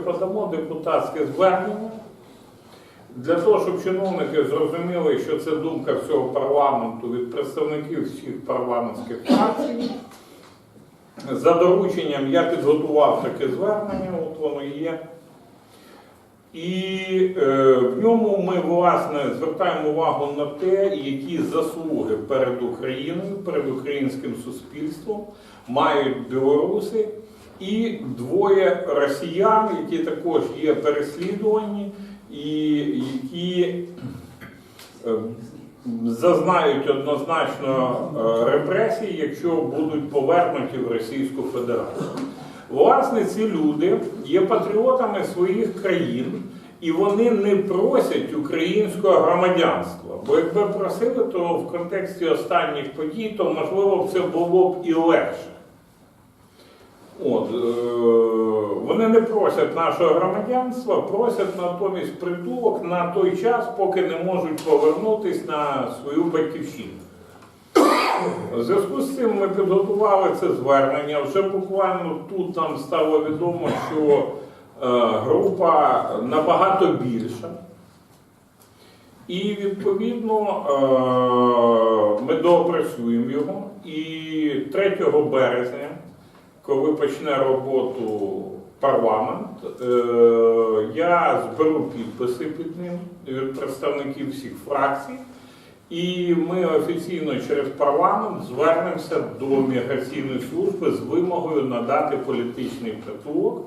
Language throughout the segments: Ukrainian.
Подамо депутатське звернення для того, щоб чиновники зрозуміли, що це думка всього парламенту від представників всіх парламентських фракцій. За дорученням я підготував таке звернення, от воно є. І е, в ньому ми власне звертаємо увагу на те, які заслуги перед Україною, перед українським суспільством мають білоруси і двоє росіян, які також є переслідувані і які е, зазнають однозначно е, репресій, якщо будуть повернуті в Російську Федерацію. Власне, ці люди є патріотами своїх країн, і вони не просять українського громадянства. Бо якби просили, то в контексті останніх подій, то можливо це було б і легше. От, е, вони не просять нашого громадянства, просять натомість притулок на той час, поки не можуть повернутися на свою батьківщину. У зв'язку з цим ми підготували це звернення. Вже буквально тут нам стало відомо, що е, група набагато більша. І відповідно е, ми доопрацюємо його. І 3 березня, коли почне роботу парламент, е, я зберу підписи під ним від представників всіх фракцій. І ми офіційно через парламент звернемося до міграційної служби з вимогою надати політичний притулок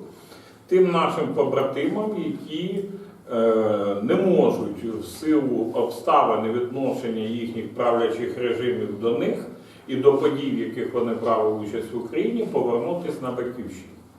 тим нашим побратимам, які е, не можуть в силу обставин і відношення їхніх правлячих режимів до них і до подій, в яких вони брали участь в Україні, повернутися на батьківщину.